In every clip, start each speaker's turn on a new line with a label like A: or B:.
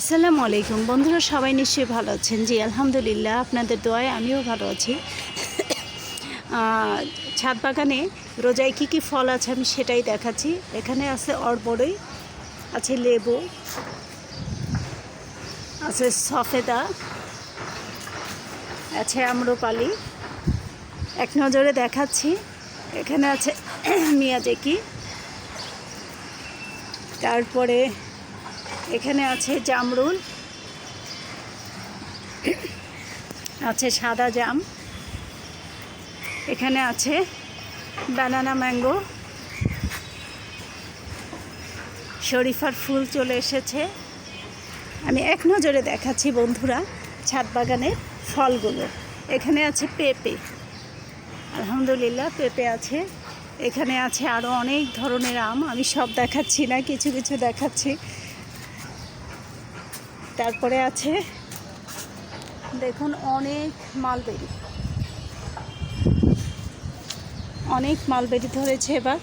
A: আসসালামু আলাইকুম। বন্ধুরা, সবাই নিশ্চয়ই ভালো আছেন? জি, আলহামদুলিল্লাহ, আপনাদের দোয়ায় আমিও ভালো আছি। ছাদ বাগানে রোজায় কী কী ফল আছে আমি সেটাই দেখাচ্ছি। এখানে আছে অরবড়ই আছে লেবু, আছে সফেদা, আছে আম্রপালি। এক নজরে দেখাচ্ছি। এখানে আছে মিয়াজেকি। তারপরে এখানে আছে জামরুল, আছে সাদা জাম, এখানে আছে বানানা ম্যাঙ্গো শরীফার ফুল চলে এসেছে। আমি এক নজরে দেখাচ্ছি বন্ধুরা ছাদ বাগানের ফলগুলো। এখানে আছে পেঁপে। আলহামদুলিল্লাহ পেঁপে আছে। এখানে আছে আরও অনেক ধরনের আম। আমি সব দেখাচ্ছি না, কিছু কিছু দেখাচ্ছি। তারপরে আছে দেখুন অনেক মালবেরি। অনেক মালবেরি ধরেছে এবার।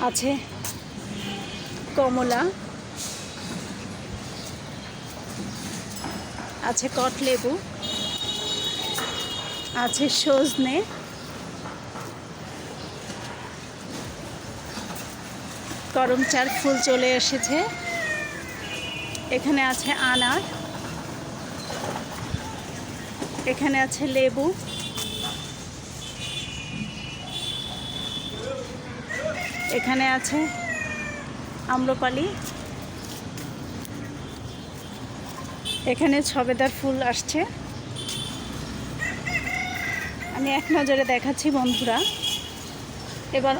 A: আছে কমলা। আছে কটলেবু। আছে সজনে। করমচার ফুল চলে এসেছে। এখানে আছে আনার, এখানে আছে লেবু, এখানে আছে আম্রপালি, এখানে ছবেদার ফুল আসছে। আমি এক নজরে দেখাচ্ছি বন্ধুরা। এবার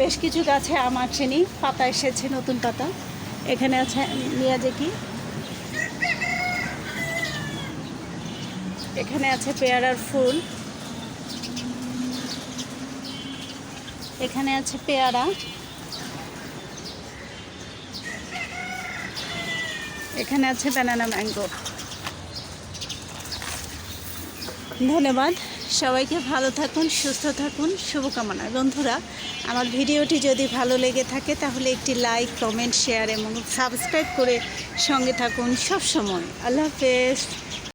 A: বেশ কিছু গাছে আম আসেনি, পাতা এসেছে, নতুন পাতা। এখানে আছে মিয়াজেকি এখানে আছে পেয়ারার ফুল। এখানে আছে পেয়ারা। এখানে আছে ব্যানানা ম্যাঙ্গো ধন্যবাদ। সবাইকে ভালো থাকুন, সুস্থ থাকুন, শুভকামনা। বন্ধুরা, আমার ভিডিওটি যদি ভালো লেগে থাকে, তাহলে একটি লাইক কমেন্ট শেয়ার এবং সাবস্ক্রাইব করে সঙ্গে থাকুন সব সময় আল্লাহ হাফেজ।